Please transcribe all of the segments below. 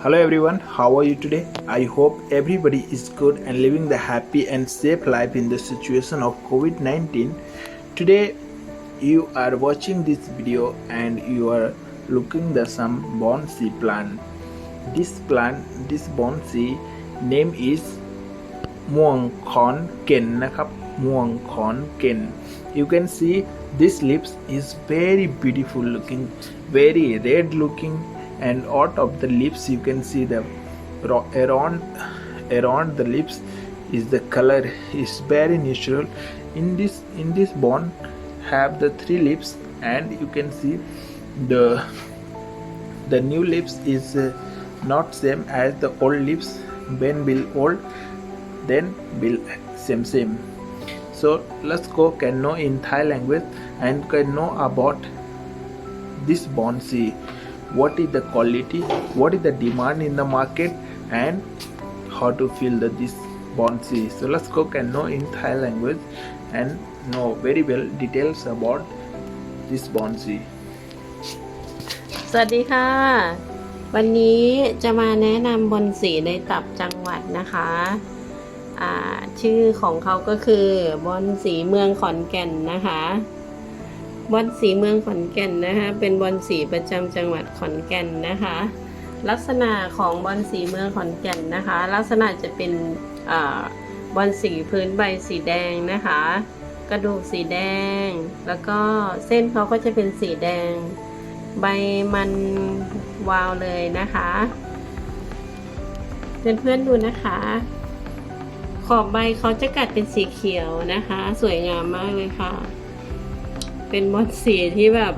Hello everyone, how are you today? I hope everybody is good and living the happy and safe life in the situation of COVID 19. Today, you are watching this video and you are looking the some bonsai plant. This plant, this bonsai name is Muang Khon Ken. Muang Khon Ken. You can see this leaves is very beautiful looking, very red looking and out of the lips you can see the around around the lips is the color is very natural. In this in this bond have the three lips and you can see the the new lips is uh, not same as the old lips. When will old then will same same. So let's go can know in thai language and can know about this bonsai what is the quality what is the demand in the market and how to fill the this bonsai so let's go can know in thai language and know very well details about this bonsai สวัสดีค่ะ วันนี้จะมาแนะนำบอนสีในตับจังหวัดนะคะอ่าชื่อของเขาก็คือบอนสีเมืองขอนแก่นนะคะ บอนสีเมืองขอนแก่นนะคะเป็นบอนสีประจำจังหวัดขอนแก่นนะคะ ลักษณะของบอนสีเมืองขอนแก่นนะคะ ลักษณะจะเป็นอบอนสีพื้นใบสีแดงนะคะ กระดูกสีแดง แล้วก็เส้นเขาก็จะเป็นสีแดง ใบมันวาวเลยนะคะเพื่อนๆดูนะคะ ขอบใบเขาจะกัดเป็นสีเขียวนะคะ สวยงามมากเลยค่ะ เป็นมอนสีที่แบบ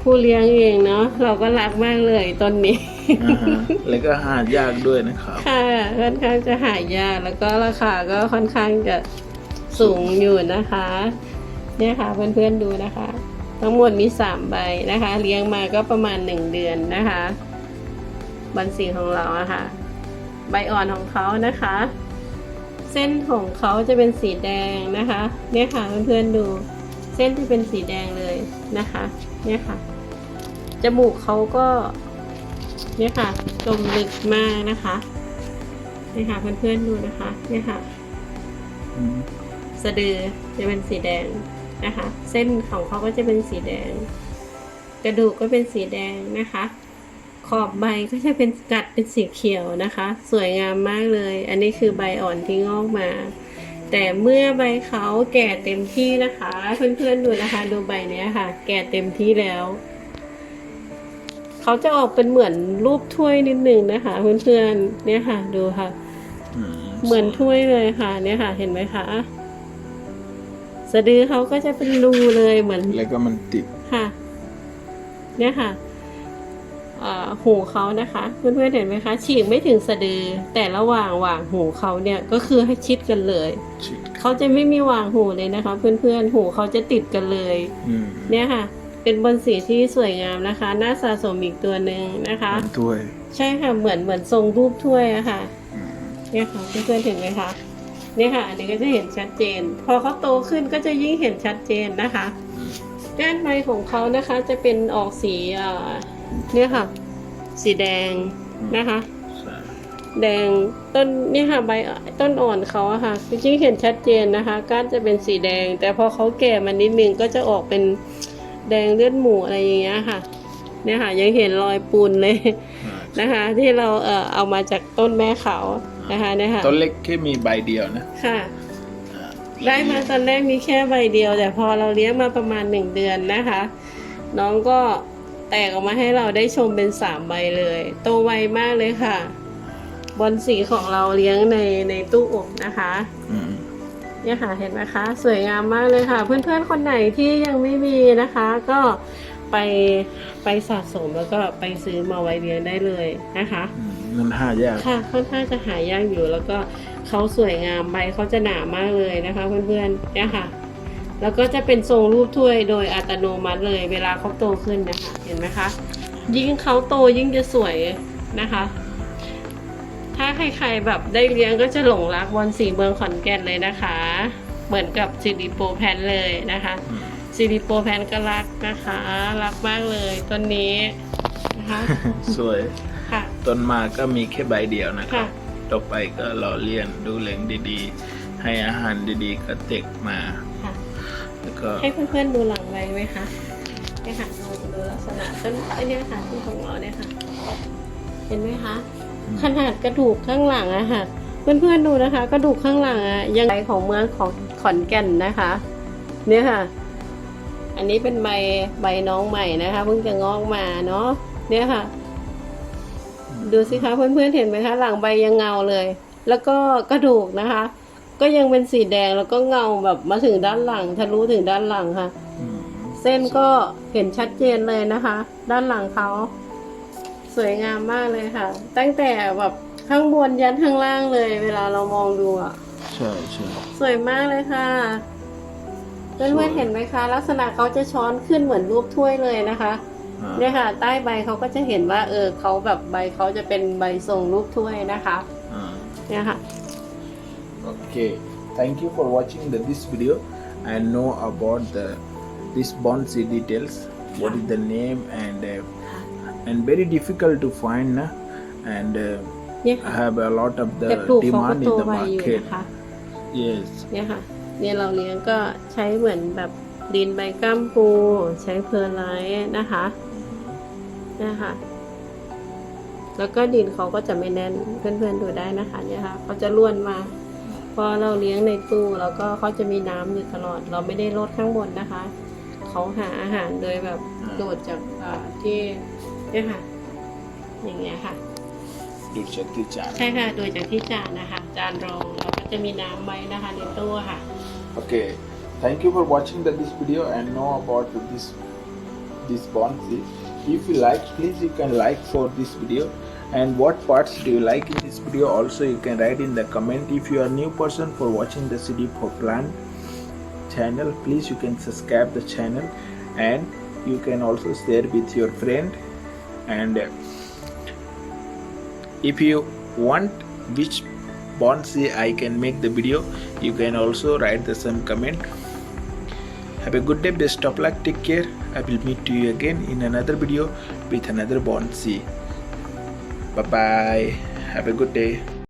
ผู้เลี้ยงเองเนาะเราก็รักมากเลยต้นนี้ อ่าฮะแล้วก็หายากด้วยนะครับ ค่ะค่อนข้างจะหายากแล้วก็ราคาก็ค่อนข้างจะสูงอยู่นะคะ เนี่ยค่ะเพื่อนๆดูนะคะ ทั้งหมดมีสามใบนะคะ เลี้ยงมาก็ประมาณหนึ่งเดือนนะคะบันสีของเราอะค่ะ ใบอ่อนของเขานะคะ เส้นของเขาจะเป็นสีแดงนะคะ เนี่ยค่ะเพื่อนๆดู เส้นที่เป็นสีแดงเลยนะคะ เนี่ยค่ะ จมูกเขาก็ เนี่ยค่ะจมลึกมากนะคะเนี่ยค่ะเพื่อนๆดูนะคะ เนี่ยค่ะสะดือจะเป็นสีแดงนะคะ เส้นของเขาก็จะเป็นสีแดง กระดูกก็เป็นสีแดงนะคะ ขอบใบก็จะเป็นกัดเป็นสีเขียวนะคะ สวยงามมากเลย อันนี้คือใบอ่อนที่งอกมา แต่เมื่อใบเขาแก่เต็มที่นะคะ เพื่อนๆดูนะคะ ดูใบเนี้ยค่ะ แก่เต็มที่แล้ว เขาจะออกเป็นเหมือนรูปถ้วยนิดหนึ่งนะคะ เพื่อนๆเนี่ยค่ะ ดูค่ะอืมเหมือนถ้วยเลยค่ะ เนี่ยค่ะ เห็นไหมคะสะดือเขาก็จะเป็นรูเลยเหมือน แล้วก็มันติดค่ะ เนี่ยค่ะอ่า หูเขานะคะ เพื่อนๆเห็นไหมคะ ฉีกไม่ถึงสะดือ แต่ระหว่างหว่างหูเขาเนี่ยก็คือให้ชิดกันเลยชิดเขาจะไม่มีหว่างหูเลยนะคะ เพื่อนๆหูเขาจะติดกันเลยอืมเนี่ยค่ะ เป็นบอนสีที่สวยงามนะคะน่าสะสมอีกตัวหนึ่งนะคะมันด้วยใช่ค่ะเหมือนเหมือนทรงรูปถ้วยอะค่ะอืมเนี่ยค่ะเพื่อนๆเห็นไหมคะเนี่ยค่ะ อันนี้ก็จะเห็นชัดเจน พอเขาโตขึ้นก็จะยิ่งเห็นชัดเจนนะคะก้านใบของเขานะคะจะเป็นออกสีเอ่อ เนี่ยค่ะ สีแดงนะคะใช่แดงต้นเนี่ยค่ะใบต้นอ่อนเขาอะค่ะยิ่งเห็นชัดเจนนะคะก้านจะเป็นสีแดง แต่พอเขาแก่มานิดนึงก็จะออกเป็นแดงเลือดหมูอะไรอย่างเงี้ยค่ะ เนี่ยค่ะยังเห็นรอยปูนเลยอ่านะคะ ที่เราเอ่อเอามาจากต้นแม่เขานะคะเนี่ยค่ะต้นเล็กแค่มีใบเดียวนะค่ะอ่าได้มาตอนแรกมีแค่ใบเดียว แต่พอเราเลี้ยงมาประมาณหนึ่งเดือนนะคะ น้องก็ แตกออกมาให้เราได้ชมเป็นสามใบเลย โตไวมากเลยค่ะ บอลสีของเราเลี้ยงในในตู้อบนะคะอืมเนี่ยค่ะเห็นไหมคะ สวยงามมากเลยค่ะ เพื่อนๆคนไหนที่ยังไม่มีนะคะ ก็ไปไปสะสมแล้วก็ไปซื้อมาไว้เลี้ยงได้เลยนะคะอืมมันหายากค่ะค่อนข้างจะหายากอยู่แล้วก็เขาสวยงามใบเขาจะหนามากเลยนะคะ เพื่อนๆเนี่ยค่ะ แล้วก็จะเป็นทรงรูปถ้วยโดยอัตโนมัติเลย เวลาเขาโตขึ้นนะคะ เห็นไหมคะ ยิ่งเขาโตยิ่งจะสวยนะคะ ถ้าใครๆแบบได้เลี้ยงก็จะหลงรักบอลสีเมืองขอนแก่นเลยนะคะ เหมือนกับซิลิโปแพนเลยนะคะอืมซิลิโปแพนก็รักนะคะ รักมากเลยต้นนี้นะคะสวยค่ะต้นมาก็มีแค่ใบเดียวนะครัค่ะบต่อไปก็รอเลี้ยงดูแลงดีๆ ให้อาหารดีๆก็เต็กมาค่ะแล้ว ก็ให้เพื่อนๆดูหลังใบไหมคะเนี่ยค่ะดูดูลักษณะต้นไอเนี่ยค่ะที่ของเราเนี่ยค่ะ เห็นไหมคะ ขนาดกระดูกข้างหลังอะค่ะ เพื่อนๆดูนะคะ กระดูกข้างหลังอะยังใบของเมืองของขอนแก่นนะคะ เนี่ยค่ะ อันนี้เป็นใบใบน้องใหม่นะคะเพิ่งจะงอกมาเนาะเนี่ยค่ะ ดูสิคะเพื่อนๆเห็นไหมคะ หลังใบยังเงาเลย แล้วก็กระดูกนะคะ ก็ยังเป็นสีแดงแล้วก็เงาแบบมาถึงด้านหลังทะลุถึงด้านหลังค่ะ อืมเส้นก็เห็นชัดเจนเลยนะคะ ด้านหลังเขา สวยงามมากเลยค่ะ ตั้งแต่แบบข้างบนยันข้างล่างเลย เวลาเรามองดูอะใช่ใช่สวยมากเลยค่ะเพื่อนๆเห็นไหมคะ ลักษณะเขาจะช้อนขึ้นเหมือนรูปถ้วยเลยนะคะอ่าเนี่ยค่ะ ใต้ใบเขาก็จะเห็นว่า เออเขาแบบใบเขาจะเป็นใบทรงรูปถ้วยนะคะ อ่าเนี่ยค่ะ Okay, thank you for watching the, this video and know about the this bonsai details. What is the name and uh, and very difficult to find, nah? and uh, เนี่ยค่ะ have a lot of แต่ the ปลูกเขาก็ demand โต in the ไวอยู่ market. นะคะ Yes. เนี่ยค่ะ เนี่ยเราเลี้ยงก็ใช้เหมือนแบบดินใบก้ามปู ใช้เพอร์ไลท์นะคะนะคะแล้วก็ดินเขาก็จะไม่แน่นเพื่อนๆดูได้นะคะ เนี่ยค่ะเขาจะล้วนมา พอเราเลี้ยงในตู้แล้วก็เขาจะมีน้ำอยู่ตลอด เราไม่ได้ลดข้างบนนะคะ เขาหาอาหารโดยแบบโดดจากอ่าที่เนี่ยค่ะ อย่างเงี้ยค่ะ Do check the channel. ใช่ค่ะโดยจากที่จานนะคะจานรองเราก็จะมีน้ำไว้นะคะในตู้ค่ะ Okay, thank you for watching the, this video and know about this this bonsai. If you like, please you can like for this video. And what parts do you like in this video? Also, you can write in the comment. If you are new person for watching the CD for plant channel, please you can subscribe the channel and you can also share with your friend. And uh, if you want which bonsai I can make the video, you can also write the some comment. Have a good day, best of luck, take care. I will meet you again in another video with another bonsai. Bye bye. Have a good day.